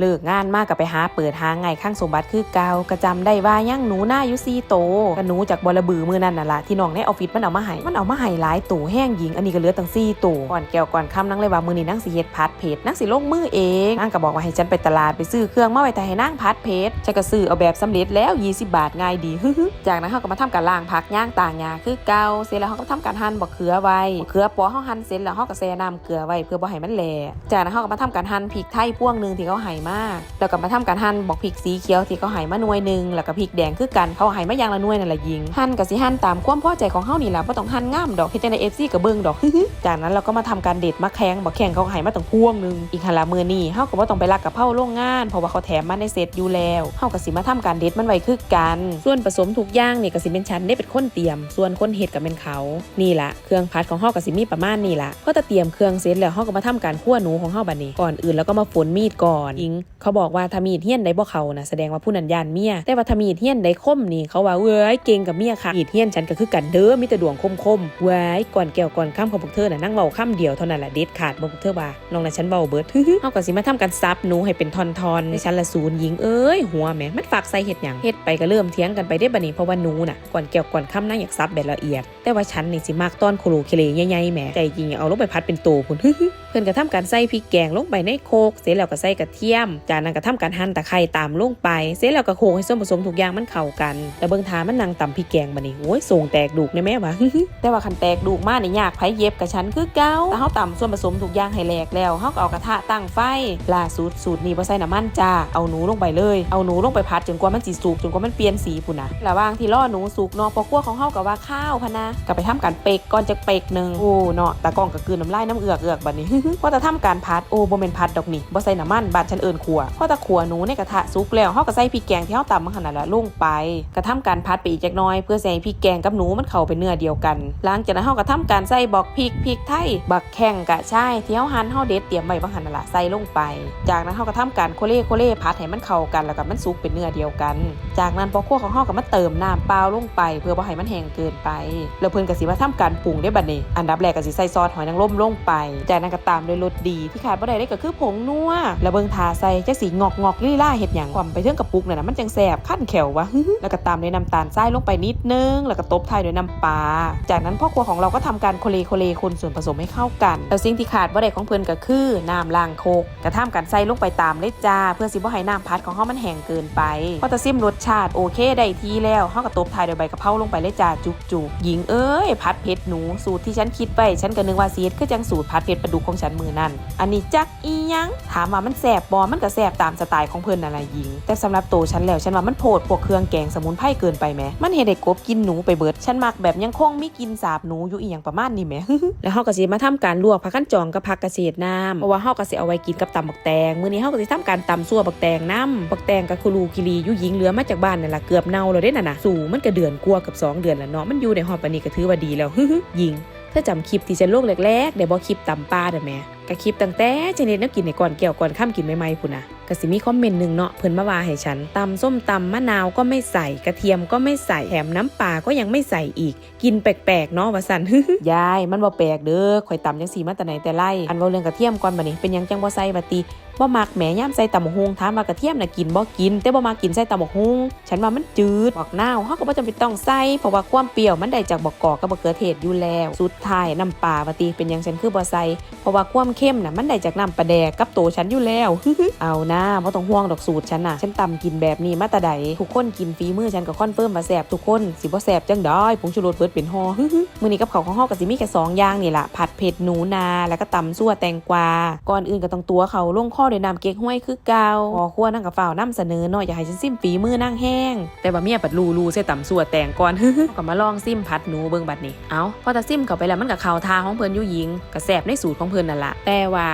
เลิกงานมากกับไปหาเปิดหาไงข้างสมบัติคือเกากระจำได้ว่ายังหนูหน้ายุซีโตกับหนูจากบอระบือมือนั่นน่ะละที่น้องในออฟฟิศมันเอามาให้มันเอามาให้หลายตู่แห้งหญิงอันนี้ก็เหลือตั้งซี่ตู่ก่อนแก้วก่อนคำนั่งเลยว่ามือนี้นั่งสิเฮ็ดพัดเพจนั่งสิลงมือเองนั่งก็บอกว่าให้ฉันไปตลาดไปซื้อเครื่องมาไว้แต่ให้นั่งพัดเพจฉันก็ซื้อเอาแบบสำเร็จแล้ว 20 บาทง่ายดีจากนั้นเขาก็มาทำการล้างผักย่างต่างยาคือเกาเสร็จแล้วเขาก็ทำการหั่นบักเขือไว้บักเขือปอเขาหั่นเสร็จแล้วเขาก็แช่น้ำเกลือไว้เพื่อบ่ให้มันแหลกจากนั้นเขาก็มาทำการหั่นพริกไทยพ่วงหนึงที่เขาให้มาแล้วก็มาทำการหั่นบักพริกสีเขียวที่เขาให้มาหน่วยหนึ่งแล้วก็พริกแดงคือกันเขาให้มาอย่างละหน่วยนั่นแหละยิงหั่นก็สิหั่นตามความพอใจของเฮานี่แหละบ่ต้องหั่นง่ามดอกเฮ็ดจังได๋ FC ก็เบิ่งดอกจากนั้นเราก็มาทำการเด็ดมะแขงบักแขงเขาก็ให้มาตั้งพ่วงหนึงอีกหันละมือนี่เฮาก็บ่ต้องไปลักกับเผาโรงงานเพราะว่าเขาแถมมาในเซตอยู่แล้วเฮาก็สิมาทำการเด็ดมันไว้คือกัน ส่วนผสมทุกอย่างนี่ก็สิเป็นชั้นได้เป็นคนเตรียม ส่วนคนเฮ็ดก็เป็นเขานี่ล่ะเครื่องพัดของเฮาก็สิมีประมาณนี่ล่ะพอจะเตรียมเครื่องเสร็จแล้วเฮาก็มาทำการคั่วหนูของเฮาบัดนี้ก่อนอื่นแล้วก็มาฝนมีดก่อนอิงเขาบอกว่าถ้ามีดเฮี้ยนได้บ่เขานะแสดงว่าผู้นั้นยานเมียแต่ว่าถ้ามีดเฮี้ยนได้คมนี่เขาว่าเว้ยเก่งกับเมียค่ะมีดเฮี้ยนฉันก็คือกันเด้อมีแต่ดวงคมคมเว้ยก่อนแก้วก่อนค่ำของพวกเธอน่ะนั่งเว้าค่ำเดียวเท่านั้นแหละเด็ดขาดบ่พวกเธอว่าน้องน่ะฉันเว้าเบิดเฮาก็สิมาทำการซับหนูให้เป็นทอนๆในชั้นละศูนย์หญิงเอ้ยหัวแหม่มันฝากใส่เฮ็ดหยังเฮ็ดไปก็เริ่มเถียงกันไปได้บัดนี้เพราะว่าหนูน่ะก่อนแก้วก่อนค่ำนั่งอยากซับแบบละเอียด แต่ว่าฉันนี่สิมากต้อนโคโลเคเลใหญ่ๆแหมใจจริงเอาลงไปพัดเป็นโตพุ่นเพิ่นก็ทำการใส่พริกแกงลงไปในโคกเสร็จแล้วก็ใส่กระเทียมจากนั้นก็ทำการหั่นตะไคร้ตามลงไป เสร็จแล้วก็โขลกให้ส่วนผสมทุกอย่างมันเข้ากันแล้วเบิ่งทามันนางตำพริกแกงบัดนี้โอ้ยส่งแตกดูกในแม่วะแต่ว่าคันแตกดูกมานี่ยากไผเย็บกับฉันคือเก่าแต่เฮาตำส่วนผสมทุกอย่างให้แหลกแล้วเฮาก็เอากระทะตั้งไฟล่าสุดสูตรนี้บ่ใส่น้ำมันจ้าเอาหนูลงไปเลยเอาหนูลงไปพัดจนกว่ามันสิสุกจนกว่ามันเปลี่ยนสีพุ่นนะระหว่างที่รอหนูสุกเนาะพอคั่วของเฮาก็ว่าข้าวพะนะก็ไปทำการเปกก่อนจะเปกหนึงโอ้เนาะตากล้องก็กลืนน้ำลายน้ำเอือกเอือกบัดนี้พอจะทำการพัดโอ้บ่แม่นพัดดอกนี่บ่ใส่น้ำมันบาดฉันเอนขัวพอตะขัวหนูในกระทะสุกแล้วเฮาก็ใส่พริกแกงที่เฮาตำมาหั่นนั่นแหละลงไปกระทำการพัดไปอีกจักน่อย เพื่อใส่พริกแกงกับหนูมันเข้าเป็นเนื้อเดียวกัน หลังจากนั้นเฮาก็ทำการใส่บอกพริกพริกไทยบักแข้งกะชายที่เฮาหั่นเฮาเด็ดเตรียมไว้บ่หั่นนั่นล่ะใส่ลงไป จากนั้นเฮาก็ทำการโคเล่โคเล่พัดให้มันเข้ากันแล้วก็มันสุกเป็นเนื้อเดียวกัน จากนั้นพอคั่วของเฮาก็มาเติมน้ำเปล่าลงไป เพื่อบ่ให้มันแห้งเกินไป แล้วเพิ่นก็สิมาทำการปรุงได้บัดนี้อันดับแรกก็สิใส่ซอสหอยนางรมลงไป จากนั้นก็ตามด้วยรสดีที่ขาดบ่ได้เลยก็คือผงนัวแล้วเบิ่งทาใส่จักสีงอกงอกลี่ล่าเฮ็ดหยังความไปเทิงกระปุกนั่นน่ะมันจังแซ่บขั้นแขววะแล้วก็ตามด้วยน้ำตาลทรายลงไปนิดนึง แล้วก็ตบท้ายด้วยน้ำปลาจากนั้นพ่อครัวของเราก็ทำการโคเลโคเลคนส่วนผสมให้เข้ากันแล้วสิ่งที่ขาดบ่ได้ของเพิ่นก็คือน้ำล้างโคกกระทำการใส่ลงไปตามเลยจ้า เพื่อสิบ่ให้น้ำพัดของเฮามันแห้งเกินไปพอตะซิมรสชาติโอเคได้ทีแล้วเฮาก็ตบท้ายด้วยใบกะเพราลงไปเลยจ้าจุกจุกหญิงเอ้ยพัดเผ็ดหนูสูตรที่ฉันคิดไว้ฉันก็นึกว่าซีดคือจังสูตรพัดเผ็ดปลาดุกของฉันมือนั่นอันนี้จักอียังถามว่ามันแสบบ่มันก็แสบตามสไตล์ของเพิ่นนั่นแหละหญิง แต่สำหรับตัวฉันแล้วฉันว่ามันโผดพวกเครื่องแกงสมุนไพรเกินไปแหมมันเฮ็ดให้กบกินหนูไปเบิดฉันมักแบบยังคงมีกินสาบหนูอยู่อีหยังประมาณนี้แหมแล้วเฮาก็สิมาทำการลวกผักขั้นจองกับผักเกษตรน้ำเพราะว่าเฮาก็สิเอาไว้กินกับตำบักแตงมื้อนี้เฮาก็สิทำการตำซั่วบักแตงน้ำบักแตงกับคุรูกิรีอยู่หญิงเหลือมาจากบ้านนั่นล่ะเกือบเน่าแล้วเด้น่ะนะสู่มันก็เดือนกลัวากับสองเดือนแล้วเนาะมันอยู่ในฮอดปานนี้ก็ถือว่าดีแล้วหญิง เธอจำคลิปที่ฉันลงแรกๆได้บ่คลิปตำปลาได้แหมก็คลิปตั้งแต่จะเน็ตแนวกินในก่อนแก้วก่อนข้ามกินใหม่ๆพุ่นน่ะก็สิมีคอมเมนต์หนึ่งเนาะเพิ่นมาว่าให้ฉันตำส้มตำมะนาวก็ไม่ใส่กระเทียมก็ไม่ใส่แถมน้ำปลาก็ยังไม่ใส่อีก กินแปลกๆเนาะว่าซั่นยายมันบ่แปลกเด้อข่อยตำจังซี่มาแต่ไหนแต่ไรอันว้าเรื่องกระเทียมก่อนบัดนี้เป็นยังจังบ่ใส่บัดติบ่มักแหมย่ามใส่ตำบักฮุงถามว่ากระเทียมน่ะกินบ่กิน แต่บ่มักกินใส่ตำบักฮุงฉันว่ามันจืดบอกนาวเฮาก็บ่จำเป็นต้องใส่เพราะว่าความเปรี้ยวมันได้จากบักกอกกับบักเขือเทศอยู่แล้ว สุดท้ายน้ำปลาบัดติเป็นยังฉันคือบ่ใส่เพราะว่าความเข้มน่ะมันได้จากน้ำปลาแดกกับโตฉันอยู่แล้ว เอานะบ่ต้องห่วงดอกสูตรฉันน่ะฉันตำกินแบบนี้มาต่ใดทุกคนกินฝีมือฉันก็คอนเฟิร์มว่าแซ่บทุกคนสิบ่แซ่บจังได้ผงชูรสเบิดเป็นห่อมื้อนี้กับข้าวของเฮาก็สิมีแค่สอย่างนี่ล่ะผัดเผ็ดหนูนาแล้วก็ตำซั่วแตงกวาก่อนอื่นก็ต้องตัวเขาลงข้อด้วยนำเก๊กห้วยคือเก่าพอครัวนั่งกับฝ้าวนํเสนอเนาะอย่าให้ฉันซิมฝีมือนั่งแห้ง แต่ว่าเมียปัดรูรูใส่ต่ำซั่วแต่งก่อนก็มาลองซิมผัดหนูเบิ่งบัดนี้เอ้าพอตาซิมเข้าไปแล้วมันก็เข้าทาของเพิ่นยู่ยิงก็แซ่บในสูตรของเพิ่นนั่นละแต่ว่า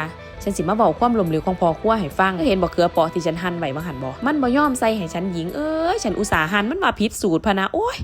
ฉันสิมาบอกความลมเหลวของพอครั่วให้ฟังเห็นบอกเขือปอที่ฉันหั่นไว้มาหั่นบ่มันบ่ยอมใส่ให้ฉันหญิงเอ้ยฉันอุตส่าห์หั่นมันมาผิดสูตรพะนะโอ้ย